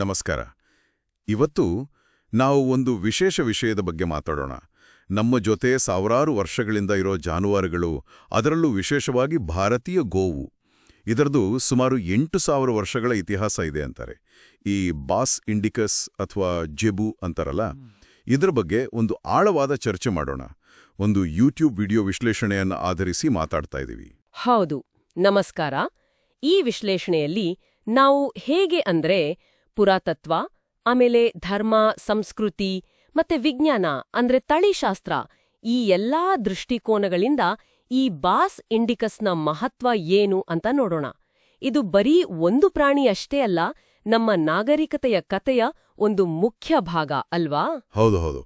ನಮಸ್ಕಾರ. ಇವತ್ತು ನಾವು ಒಂದು ವಿಶೇಷ ವಿಷಯದ ಬಗ್ಗೆ ಮಾತಾಡೋಣ. ನಮ್ಮ ಜೊತೆ ಸಾವಿರಾರು ವರ್ಷಗಳಿಂದ ಇರೋ ಜಾನುವಾರುಗಳು, ಅದರಲ್ಲೂ ವಿಶೇಷವಾಗಿ ಭಾರತೀಯ ಗೋವು. ಇದರದು ಸುಮಾರು ಎಂಟು ಸಾವಿರ ವರ್ಷಗಳ ಇತಿಹಾಸ ಇದೆ ಅಂತಾರೆ. ಈ ಬಾಸ್ ಇಂಡಿಕಸ್ ಅಥವಾ ಜೆಬು ಅಂತಾರಲ್ಲ, ಇದರ ಬಗ್ಗೆ ಒಂದು ಆಳವಾದ ಚರ್ಚೆ ಮಾಡೋಣ. ಒಂದು ಯೂಟ್ಯೂಬ್ ವಿಡಿಯೋ ವಿಶ್ಲೇಷಣೆಯನ್ನು ಆಧರಿಸಿ ಮಾತಾಡ್ತಾ ಇದ್ದೀವಿ ಹೌದು. ನಮಸ್ಕಾರ. ಈ ವಿಶ್ಲೇಷಣೆಯಲ್ಲಿ ನಾವು ಹೇಗೆ ಅಂದ್ರೆ ಪುರಾತತ್ವ ಆಮೇಲೆ ಧರ್ಮ ಸಂಸ್ಕೃತಿ ಮತ್ತೆ ವಿಜ್ಞಾನ ಅಂದ್ರೆ ತಳಿಶಾಸ್ತ್ರ ಈ ಎಲ್ಲಾ ದೃಷ್ಟಿಕೋನಗಳಿಂದ ಈ ಬಾಸ್ ಇಂಡಿಕಸ್ನ ಮಹತ್ವ ಏನು ಅಂತ ನೋಡೋಣ. ಇದು ಬರೀ ಒಂದು ಪ್ರಾಣಿ ಅಷ್ಟೇ ಅಲ್ಲ ನಮ್ಮ ನಾಗರಿಕತೆಯ ಕತೆಯ ಒಂದು ಮುಖ್ಯ ಭಾಗ ಅಲ್ವಾ? ಹೌದು ಹೌದು.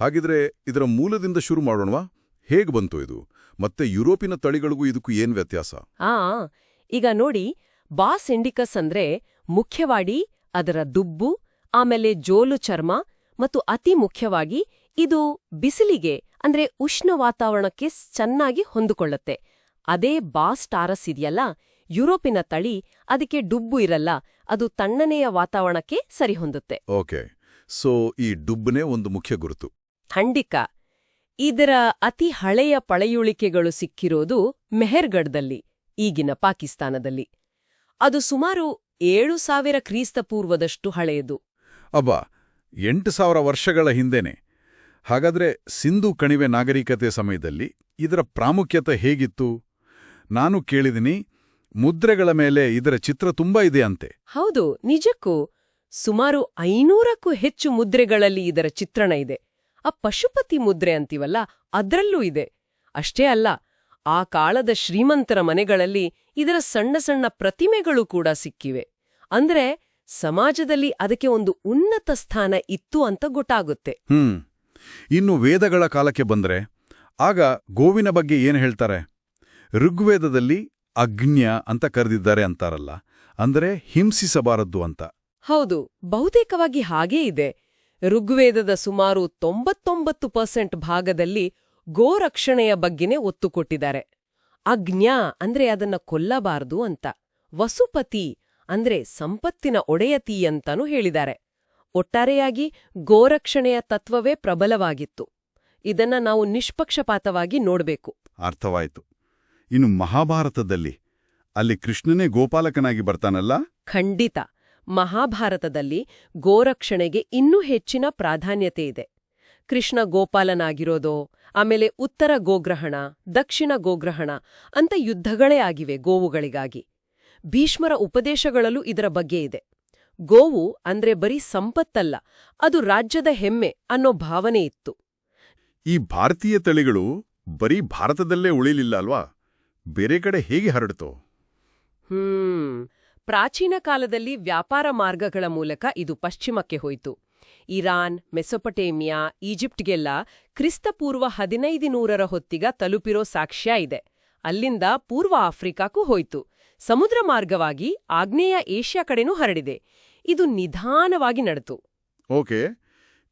ಹಾಗಿದ್ರೆ ಇದರ ಮೂಲದಿಂದ ಶುರು ಮಾಡೋಣವಾ? ಹೇಗೆ ಬಂತು ಇದು? ಮತ್ತೆ ಯುರೋಪಿನ ತಳಿಗಳಿಗೂ ಇದಕ್ಕೂ ಏನ್ ವ್ಯತ್ಯಾಸ? ಆ ಈಗ ನೋಡಿ ಬಾಸ್ ಇಂಡಿಕಸ್ ಅಂದ್ರೆ ಮುಖ್ಯವಾಗಿ ಅದರ ದುಬ್ಬು ಆಮೇಲೆ ಜೋಲು ಚರ್ಮ ಮತ್ತು ಅತಿ ಮುಖ್ಯವಾಗಿ ಇದು ಬಿಸಿಲಿಗೆ ಅಂದ್ರೆ ಉಷ್ಣ ವಾತಾವರಣಕ್ಕೆ ಚೆನ್ನಾಗಿ ಹೊಂದಿಕೊಳ್ಳುತ್ತೆ. ಅದೇ ಬಾಸ್ ಟಾರಸ್ ಇದೆಯಲ್ಲ ಯುರೋಪಿನ ತಳಿ ಅದಕ್ಕೆ ಡುಬ್ಬು ಇರಲ್ಲ ಅದು ತಣ್ಣನೆಯ ವಾತಾವರಣಕ್ಕೆ ಸರಿಹೊಂದುತ್ತೆ ಓಕೆ ಸೊ ಈ ಡುಬ್ಬನೇ ಒಂದು ಮುಖ್ಯ ಗುರುತು. ಖಂಡಿಕ ಇದರ ಅತಿ ಹಳೆಯ ಪಳೆಯುಳಿಕೆಗಳು ಸಿಕ್ಕಿರೋದು ಮೆಹರ್ಗಢದಲ್ಲಿ ಈಗಿನ ಪಾಕಿಸ್ತಾನದಲ್ಲಿ. ಅದು ಸುಮಾರು ಏಳು ಸಾವಿರ ಕ್ರಿಸ್ತಪೂರ್ವದಷ್ಟು ಹಳೆಯದು. ಅಬ್ಬಾ ಎಂಟು ಸಾವಿರ ವರ್ಷಗಳ ಹಿಂದೆನೆ. ಹಾಗಾದ್ರೆ ಸಿಂಧು ಕಣಿವೆ ನಾಗರಿಕತೆ ಸಮಯದಲ್ಲಿ ಇದರ ಪ್ರಾಮುಖ್ಯತೆ ಹೇಗಿತ್ತು? ನಾನು ಕೇಳಿದಿನಿ ಮುದ್ರೆಗಳ ಮೇಲೆ ಇದರ ಚಿತ್ರ ತುಂಬಾ ಇದೆ ಅಂತೆ. ಹೌದು ನಿಜಕ್ಕೂ ಸುಮಾರು ಐನೂರಕ್ಕೂ ಹೆಚ್ಚು ಮುದ್ರೆಗಳಲ್ಲಿ ಇದರ ಚಿತ್ರಣ ಇದೆ. ಆ ಪಶುಪತಿ ಮುದ್ರೆ ಅಂತೀವಲ್ಲ ಅದ್ರಲ್ಲೂ ಇದೆ. ಅಷ್ಟೇ ಅಲ್ಲ ಆ ಕಾಲದ ಶ್ರೀಮಂತರ ಮನೆಗಳಲ್ಲಿ ಇದರ ಸಣ್ಣ ಸಣ್ಣ ಪ್ರತಿಮೆಗಳು ಕೂಡ ಸಿಕ್ಕಿವೆ. ಅಂದ್ರೆ ಸಮಾಜದಲ್ಲಿ ಅದಕ್ಕೆ ಒಂದು ಉನ್ನತ ಸ್ಥಾನ ಇತ್ತು ಅಂತ ಗೊತ್ತಾಗುತ್ತೆ. ಹ್ಮ್. ಇನ್ನು ವೇದಗಳ ಕಾಲಕ್ಕೆ ಬಂದ್ರೆ ಆಗ ಗೋವಿನ ಬಗ್ಗೆ ಏನು ಹೇಳ್ತಾರೆ? ಋಗ್ವೇದದಲ್ಲಿ ಅಗ್ನ್ಯ ಅಂತ ಕರೆದಿದ್ದಾರೆ ಅಂತಾರಲ್ಲ. ಅಂದರೆ ಹಿಂಸಿಸಬಾರದ್ದು ಅಂತ. ಹೌದು ಬಹುತೇಕವಾಗಿ ಹಾಗೇ ಇದೆ. ಋಗ್ವೇದದ ಸುಮಾರು ತೊಂಬತ್ತೊಂಬತ್ತು ಪರ್ಸೆಂಟ್ ಭಾಗದಲ್ಲಿ ಗೋರಕ್ಷಣೆಯ ಬಗ್ಗೆನೇ ಒತ್ತು ಕೊಟ್ಟಿದ್ದಾರೆ. ಅಗ್ನ್ಯ ಅಂದ್ರೆ ಅದನ್ನ ಕೊಲ್ಲಬಾರದು ಅಂತ. ವಸುಪತಿ ಅಂದ್ರೆ ಸಂಪತ್ತಿನ ಒಡೆಯತಿ ಅಂತಾನೂ ಹೇಳಿದ್ದಾರೆ. ಒಟ್ಟಾರೆಯಾಗಿ ಗೋರಕ್ಷಣೆಯ ತತ್ವವೇ ಪ್ರಬಲವಾಗಿತ್ತು. ಇದನ್ನ ನಾವು ನಿಷ್ಪಕ್ಷಪಾತವಾಗಿ ನೋಡಬೇಕು. ಅರ್ಥವಾಯಿತು. ಇನ್ನು ಮಹಾಭಾರತದಲ್ಲಿ ಅಲ್ಲಿ ಕೃಷ್ಣನೇ ಗೋಪಾಲಕನಾಗಿ ಬರ್ತಾನಲ್ಲ? ಖಂಡಿತ. ಮಹಾಭಾರತದಲ್ಲಿ ಗೋರಕ್ಷಣೆಗೆ ಇನ್ನೂ ಹೆಚ್ಚಿನ ಪ್ರಾಧಾನ್ಯತೆ ಇದೆ. ಕೃಷ್ಣ ಗೋಪಾಲನಾಗಿರೋದೋ ಆಮೇಲೆ ಉತ್ತರ ಗೋಗ್ರಹಣ ದಕ್ಷಿಣ ಗೋಗ್ರಹಣ ಅಂತ ಯುದ್ಧಗಳೇ ಆಗಿವೆ ಗೋವುಗಳಿಗಾಗಿ. ಭೀಷ್ಮರ ಉಪದೇಶಗಳಲ್ಲೂ ಇದರ ಬಗ್ಗೆ ಇದೆ. ಗೋವು ಅಂದ್ರೆ ಬರೀ ಸಂಪತ್ತಲ್ಲ ಅದು ರಾಜ್ಯದ ಹೆಮ್ಮೆ ಅನ್ನೋ ಭಾವನೆ ಇತ್ತು. ಈ ಭಾರತೀಯ ತಳಿಗಳು ಬರೀ ಭಾರತದಲ್ಲೇ ಉಳಿಲಿಲ್ಲ ಅಲ್ವಾ? ಬೇರೆ ಕಡೆ ಹೇಗೆ ಹರಡಿತು? ಹ್ಮ್ ಪ್ರಾಚೀನ ಕಾಲದಲ್ಲಿ ವ್ಯಾಪಾರ ಮಾರ್ಗಗಳ ಮೂಲಕ ಇದು ಪಶ್ಚಿಮಕ್ಕೆ ಹೋಯಿತು. ಇರಾನ್ ಮೆಸೊಪಟೇಮಿಯಾ ಈಜಿಪ್ಟ್ಗೆಲ್ಲ ಕ್ರಿಸ್ತಪೂರ್ವ ಹದಿನೈದು ನೂರರ ಹೊತ್ತಿಗ ತಲುಪಿರೋ ಸಾಕ್ಷ್ಯ ಇದೆ. ಅಲ್ಲಿಂದ ಪೂರ್ವ ಆಫ್ರಿಕಾಕ್ಕೂ ಹೋಯ್ತು. ಸಮುದ್ರ ಮಾರ್ಗವಾಗಿ ಆಗ್ನೇಯ ಏಷ್ಯಾ ಕಡೆನೂ ಹರಡಿದೆ. ಇದು ನಿಧಾನವಾಗಿ ನಡೆತು ಓಕೆ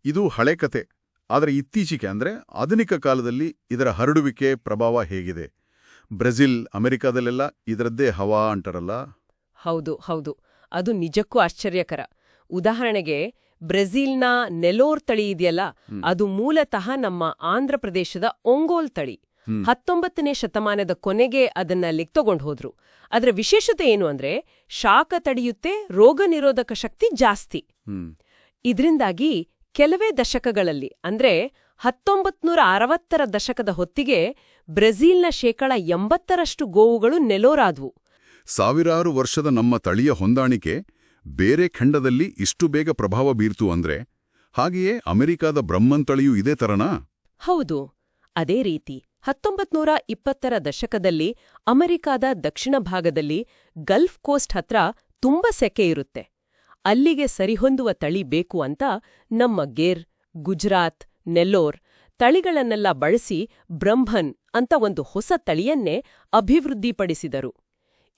ಇದು ಹಳೆ ಕತೆ. ಆದರೆ ಇತ್ತೀಚೆಗೆ ಅಂದ್ರೆ ಆಧುನಿಕ ಕಾಲದಲ್ಲಿ ಇದರ ಹರಡುವಿಕೆ ಪ್ರಭಾವ ಹೇಗಿದೆ. ಬ್ರೆಜಿಲ್ ಅಮೆರಿಕಾದಲ್ಲೆಲ್ಲ ಇದರದ್ದೇ ಹವಾ ಅಂಟಾರಲ್ಲ ಹೌದು ಹೌದು. ಅದು ನಿಜಕ್ಕೂ ಆಶ್ಚರ್ಯಕರ. ಉದಾಹರಣೆಗೆ ಬ್ರೆಜಿಲ್ನ ನೆಲೋರ್ ತಳಿ ಇದೆಯಲ್ಲ? ಅದು ಮೂಲತಃ ನಮ್ಮ ಆಂಧ್ರ ಪ್ರದೇಶದ ಒಂಗೋಲ್ ತಳಿ. ಹತ್ತೊಂಬತ್ತನೇ ಶತಮಾನದ ಕೊನೆಗೆ ಅದನ್ನ ಲೆಕ್ತಗೊಂಡು ಹೋದ್ರು. ಅದರ ವಿಶೇಷತೆ ಏನು ಅಂದ್ರೆ ಶಾಖ ತಡೆಯುತ್ತೆ ರೋಗ ನಿರೋಧಕ ಶಕ್ತಿ ಜಾಸ್ತಿ. ಇದರಿಂದಾಗಿ ಕೆಲವೇ ದಶಕಗಳಲ್ಲಿ ಅಂದ್ರೆ ಹತ್ತೊಂಬತ್ನೂರ ಅರವತ್ತರ ದಶಕದ ಹೊತ್ತಿಗೆ ಬ್ರೆಜಿಲ್ನ ಶೇಕಡ ಎಂಬತ್ತರಷ್ಟು ಗೋವುಗಳು ನೆಲೋರಾದ್ವು. ಸಾವಿರಾರು ವರ್ಷದ ನಮ್ಮ ತಳಿಯ ಹೊಂದಾಣಿಕೆ ಬೇರೆ ಖಂಡದಲ್ಲಿ ಇಷ್ಟು ಬೇಗ ಪ್ರಭಾವ ಬೀರ್ತು ಅಂದ್ರೆ ಹಾಗೆಯೇ ಅಮೆರಿಕಾದ ಬ್ರಹ್ಮನ್ ತಳಿಯೂ ಇದೇ ತರನಾ? ಹೌದು ಅದೇ ರೀತಿ. ಹತ್ತೊಂಬತ್ನೂರ ಇಪ್ಪತ್ತರ ದಶಕದಲ್ಲಿ ಅಮೆರಿಕಾದ ದಕ್ಷಿಣ ಭಾಗದಲ್ಲಿ ಗಲ್ಫ್ ಕೋಸ್ಟ್ ಹತ್ರ ತುಂಬ ಸೆಕೆ ಇರುತ್ತೆ. ಅಲ್ಲಿಗೆ ಸರಿಹೊಂದುವ ತಳಿ ಬೇಕು ಅಂತ ನಮ್ಮ ಗೇರ್, ಗುಜರಾತ್, ನೆಲ್ಲೋರ್ ತಳಿಗಳನ್ನೆಲ್ಲ ಬಳಸಿ ಬ್ರಹ್ಮನ್ ಅಂತ ಒಂದು ಹೊಸ ತಳಿಯನ್ನೇ ಅಭಿವೃದ್ಧಿಪಡಿಸಿದರು.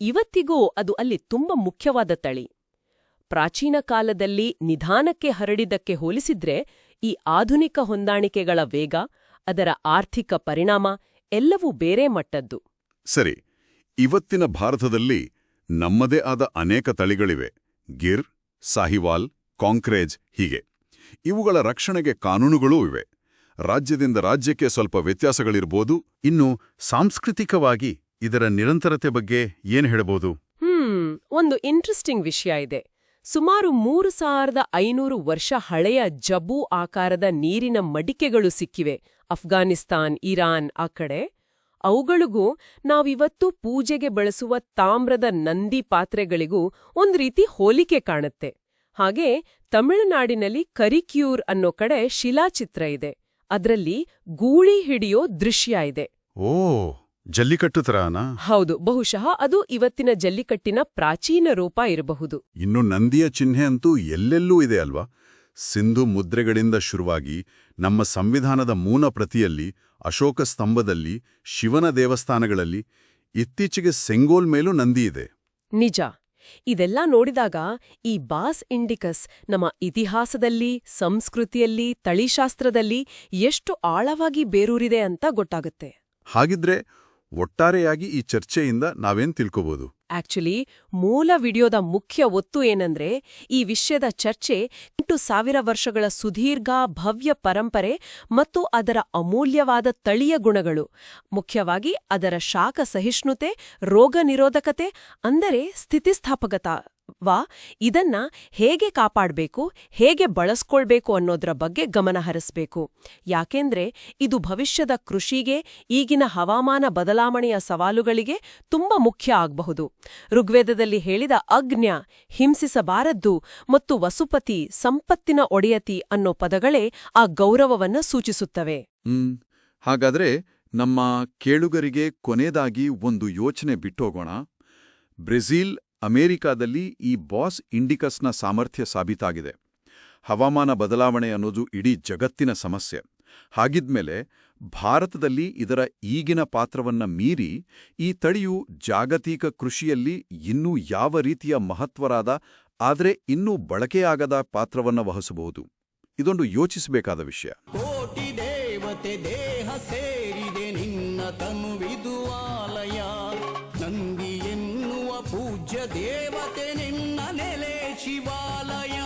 ಇವತ್ತಿಗೂ ಅದು ಅಲ್ಲಿ ತುಂಬ ಮುಖ್ಯವಾದ ತಳಿ. ಪ್ರಾಚೀನ ಕಾಲದಲ್ಲಿ ನಿಧಾನಕ್ಕೆ ಹರಡಿದ್ದಕ್ಕೆ ಹೋಲಿಸಿದ್ರೆ ಈ ಆಧುನಿಕ ಹೊಂದಾಣಿಕೆಗಳ ವೇಗ ಅದರ ಆರ್ಥಿಕ ಪರಿಣಾಮ ಎಲ್ಲವೂ ಬೇರೆ ಮಟ್ಟದ್ದು. ಸರಿ ಇವತ್ತಿನ ಭಾರತದಲ್ಲಿ ನಮ್ಮದೇ ಆದ ಅನೇಕ ತಳಿಗಳಿವೆ. ಗಿರ್ ಸಾಹಿವಾಲ್ ಕಾಂಕ್ರೇಜ್ ಹೀಗೆ. ಇವುಗಳ ರಕ್ಷಣೆಗೆ ಕಾನೂನುಗಳೂ ಇವೆ. ರಾಜ್ಯದಿಂದ ರಾಜ್ಯಕ್ಕೆ ಸ್ವಲ್ಪ ವ್ಯತ್ಯಾಸಗಳಿರ್ಬೋದು. ಇನ್ನು ಸಾಂಸ್ಕೃತಿಕವಾಗಿ ಇದರ ನಿರಂತರತೆ ಬಗ್ಗೆ ಏನು ಹೇಳಬಹುದು ಹ್ಮ್ ಒಂದು ಇಂಟ್ರೆಸ್ಟಿಂಗ್ ವಿಷಯ ಇದೆ. ಸುಮಾರು ಮೂರು ಸಾವಿರದ ಐನೂರು ವರ್ಷ ಹಳೆಯ ಜಬೂ ಆಕಾರದ ನೀರಿನ ಮಡಿಕೆಗಳು ಸಿಕ್ಕಿವೆ. ಅಫ್ಘಾನಿಸ್ತಾನ್, ಇರಾನ್ ಆ ಕಡೆ. ಅವುಗಳಿಗೂ ನಾವಿವತ್ತು ಪೂಜೆಗೆ ಬಳಸುವ ತಾಮ್ರದ ನಂದಿ ಪಾತ್ರೆಗಳಿಗೂ ಒಂದ್ ರೀತಿ ಹೋಲಿಕೆ ಕಾಣುತ್ತೆ. ಹಾಗೆ ತಮಿಳುನಾಡಿನಲ್ಲಿ ಕರಿಕ್ಯೂರ್ ಅನ್ನೋ ಕಡೆ ಶಿಲಾಚಿತ್ರ ಇದೆ. ಅದರಲ್ಲಿ ಗೂಳಿ ಹಿಡಿಯೋ ದೃಶ್ಯ ಇದೆ. ಓ ಜಲ್ಲಿಕಟ್ಟು ತರಾನ? ಹೌದು. ಬಹುಶಃ ಅದು ಇವತ್ತಿನ ಜಲ್ಲಿಕಟ್ಟಿನ ಪ್ರಾಚೀನ ರೂಪ ಇರಬಹುದು. ಇನ್ನು ನಂದಿಯ ಚಿಹ್ನೆ ಅಂತೂ ಎಲ್ಲೆಲ್ಲೂ ಇದೆ ಅಲ್ವಾ? ಸಿಂಧು ಮುದ್ರೆಗಳಿಂದ ಶುರುವಾಗಿ ನಮ್ಮ ಸಂವಿಧಾನದ ಮೂಲ ಪ್ರತಿಯಲ್ಲಿ ಅಶೋಕ ಸ್ತಂಭದಲ್ಲಿ ಶಿವನ ದೇವಸ್ಥಾನಗಳಲ್ಲಿ ಇತ್ತೀಚೆಗೆ ಸೆಂಗೋಲ್ ಮೇಲೂ ನಂದಿ ಇದೆ. ನಿಜ. ಇದೆಲ್ಲ ನೋಡಿದಾಗ ಈ ಬಾಸ್ ಇಂಡಿಕಸ್ ನಮ್ಮ ಇತಿಹಾಸದಲ್ಲಿ ಸಂಸ್ಕೃತಿಯಲ್ಲಿ ತಳಿಶಾಸ್ತ್ರದಲ್ಲಿ ಎಷ್ಟು ಆಳವಾಗಿ ಬೇರೂರಿದೆ ಅಂತ ಗೊತ್ತಾಗುತ್ತೆ. ಹಾಗಿದ್ರೆ ಒಟ್ಟಾರೆಯಾಗಿ ಈ ಚರ್ಚೆಯಿಂದ ನಾವೇನ್ ತಿಳ್ಕೋಬಹುದು ಆಕ್ಚುಲಿ ಮೂಲ ವಿಡಿಯೋದ ಮುಖ್ಯ ಒತ್ತು ಏನಂದ್ರೆ, ಈ ವಿಷಯದ ಚರ್ಚೆ ಎಂಟು ಸಾವಿರ ವರ್ಷಗಳ ಸುದೀರ್ಘ ಭವ್ಯ ಪರಂಪರೆ ಮತ್ತು ಅದರ ಅಮೂಲ್ಯವಾದ ತಳಿಯ ಗುಣಗಳು. ಮುಖ್ಯವಾಗಿ ಅದರ ಶಾಖ ಸಹಿಷ್ಣುತೆ, ರೋಗ ನಿರೋಧಕತೆ, ಅಂದರೆ ಸ್ಥಿತಿಸ್ಥಾಪಕತ. ವಾ, ಇದನ್ನ ಹೇಗೆ ಕಾಪಾಡಬೇಕು, ಹೇಗೆ ಬಳಸ್ಕೊಳ್ಬೇಕು ಅನ್ನೋದ್ರ ಬಗ್ಗೆ ಗಮನ ಹರಿಸಬೇಕು. ಯಾಕೆಂದ್ರೆ ಇದು ಭವಿಷ್ಯದ ಕೃಷಿಗೆ, ಈಗಿನ ಹವಾಮಾನ ಬದಲಾವಣೆಯ ಸವಾಲುಗಳಿಗೆ ತುಂಬಾ ಮುಖ್ಯ ಆಗಬಹುದು. ಋಗ್ವೇದದಲ್ಲಿ ಹೇಳಿದ ಅಗ್ನ್ಯ ಹಿಂಸಿಸಬಾರದ್ದು ಮತ್ತು ವಸುಪತಿ, ಸಂಪತ್ತಿನ ಒಡೆಯತಿ ಅನ್ನೋ ಪದಗಳೇ ಆ ಗೌರವವನ್ನ ಸೂಚಿಸುತ್ತವೆ. ಹಾಗಾದ್ರೆ ನಮ್ಮ ಕೇಳುಗರಿಗೆ ಕೊನೆಯದಾಗಿ ಒಂದು ಯೋಚನೆ ಬಿಟ್ಟೋಗೋಣ. ಬ್ರೆಜಿಲ್ ಅಮೆರಿಕಾದಲ್ಲಿ ಈ ಬಾಸ್ ಇಂಡಿಕಸ್ನ ಸಾಮರ್ಥ್ಯ ಸಾಬೀತಾಗಿದೆ. ಹವಾಮಾನ ಬದಲಾವಣೆ ಅನ್ನೋದು ಇಡೀ ಜಗತ್ತಿನ ಸಮಸ್ಯೆ. ಹಾಗಿದ್ಮೇಲೆ ಭಾರತದಲ್ಲಿ ಇದರ ಈಗಿನ ಪಾತ್ರವನ್ನ ಮೀರಿ ಈ ತಳಿಯು ಜಾಗತಿಕ ಕೃಷಿಯಲ್ಲಿ ಇನ್ನೂ ಯಾವ ರೀತಿಯ ಮಹತ್ವರಾದ, ಆದರೆ ಇನ್ನೂ ಬಳಕೆಯಾಗದ ಪಾತ್ರವನ್ನ ವಹಿಸಬಹುದು. ಇದೊಂದು ಯೋಚಿಸಬೇಕಾದ ವಿಷಯ. ಕೋಟಿ ದೇವತೆ ದೇಹ ಸೇರಿದೆ ನಿನ್ನ ನಂದಿ ಎನ್ನುವ ಪೂಜ್ಯ ದೇವತೆ ನಿನ್ನ ನೆಲೆ ಶಿವಾಲಯ